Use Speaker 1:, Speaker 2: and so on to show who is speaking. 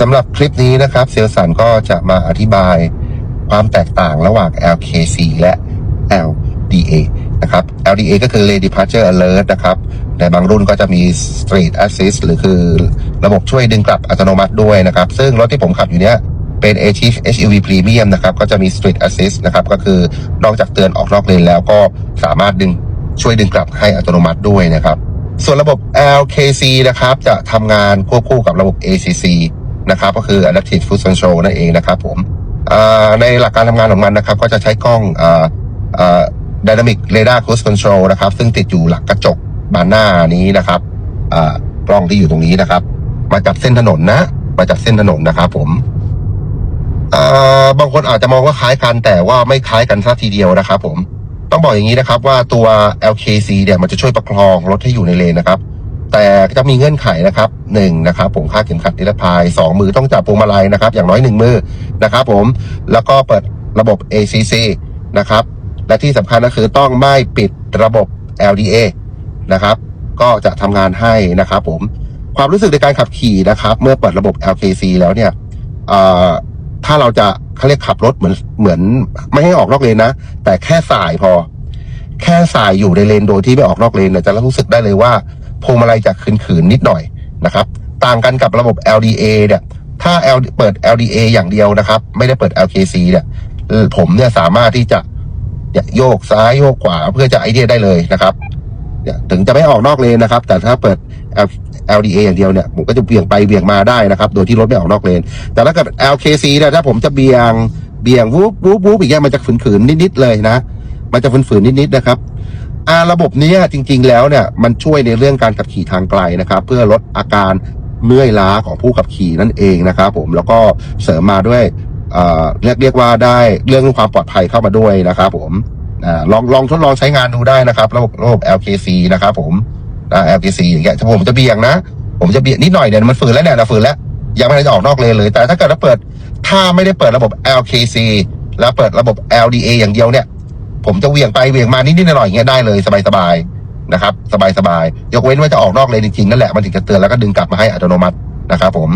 Speaker 1: สำหรับคลิปนี้นะครับ เซลสันก็จะมาอธิบายความแตกต่างระหว่าง LKC และ LDA นะครับ LDA ก็คือ Lane Departure Alert นะครับ ในบางรุ่นก็จะมี Street Assist หรือคือระบบช่วยดึงกลับอัตโนมัติด้วยนะครับ ซึ่งรถที่ผมขับอยู่เนี้ยเป็น a c h HUV Premium นะครับ ก็จะมี Street Assist นะครับ ก็คือนอกจากเตือนออกนอกเลนแล้วก็สามารถดึงช่วยดึงกลับให้อัตโนมัติด้วยนะครับ ส่วนระบบ LKC นะครับ จะทำงานควบคู่กับระบบ ACC นะครับก็คือ Adaptive Cruise Control นั่นเองนะครับผมในหลักการทำงานของมันนะครับ ก็จะใช้กล้องอ่าอ่า Dynamic Radar Cruise Control นะครับ ซึ่งติดอยู่หลังกระจกบานหน้านี้นะครับกล้องที่อยู่ตรงนี้นะครับ มาจากเส้นถนนนะ มาจากเส้นถนนนะครับผมบางคนอาจจะมองว่าคล้ายกันแต่ว่าไม่คล้ายกันซะทีเดียวนะครับผมต้องบอกอย่างนี้นะครับว่าตัว LKC เนี่ยมันจะช่วยประคองรถให้อยู่ในเลนนะครับ แต่จะมีเงื่อนไขนะครับหนึ่งนะครับผมค่าดเข็มขัดนิรภัยสองมือต้องจับพวงมาลัยนะครับ อย่างน้อยหนึ่งมือนะครับผมแล้วก็เปิดระบบ ACC นะครับ และที่สำคัญก็คือต้องไม่ปิดระบบ LDA นะครับ ก็จะทำงานให้นะครับผมความรู้สึกในการขับขี่นะครับ เมื่อเปิดระบบ LKC แล้วเนี่ยถ้าเราจะเขาเรียกขับรถเหมือนเหมือน ไม่ให้ออกนอกเลนนะ แต่แค่สายพอ แค่สายอยู่ในเลนโดยที่ไม่ออกนอกเลนเนี่ยจะรู้สึกได้เลยว่า พวงมาลัยจะขืนๆนิดหน่อยนะครับ ต่างกันกับระบบ LDA เนี่ยถ้า L เปิด LDA อย่างเดียวนะครับ ไม่ได้เปิด LKC เนี่ยผมเนี่ยสามารถที่จะเนี่ยโยกซ้ายโยกขวาเพื่อจะไอเดียได้เลยนะครับเนี่ยถึงจะไม่ออกนอกเลนนะครับ แต่ถ้าเปิด LDA อย่างเดียวเนี่ยผมก็จะเบี่ยงไปเบี่ยงมาได้นะครับ โดยที่รถไม่ออกนอกเลน แต่ถ้าเกิด LKC เนี่ยถ้าผมจะเบี่ยงเบี่ยงวูบวูบวูบอีกอย่างมันจะฝืนๆนิดๆเลยนะ มันจะฝืนๆนิดๆนะครับ อาระบบนี้จริง ๆ แล้วเนี่ยมันช่วยในเรื่องการขับขี่ทางไกลนะครับ เพื่อลดอาการเมื่อยล้าของผู้ขับขี่นั่นเองนะครับผมแล้วก็เสริมมาด้วยเรียกเรียกว่าได้เรื่องความปลอดภัยเข้ามาด้วยนะครับผมอลองลองทดลองใช้งานดูได้นะครับระบบระบบ LKC นะครับผม LKC อย่างเงี้ยถ้าผมจะเบี่ยงนะ ผมจะเบี่ยงนิดหน่อยเนี่ยมันฝืนแล้วเนี่ยนะฝืนแล้วยังไม่ได้ออกนอกเลนเลย แต่ถ้าเกิดเราเปิดถ้าไม่ได้เปิดระบบ LKC แล้วเปิดระบบ LDA อย่างเดียวเนี่ย ผมจะเวี่ยงไปเวี่ยงมานิดๆหน่อยๆอย่างเงี้ยได้เลยสบายๆนะครับ สบายๆยกเว้นว่าจะออกนอกเลนจริงๆนั่นแหละมันถึงจะเตือนแล้วก็ดึงกลับมาให้อัตโนมัตินะครับผม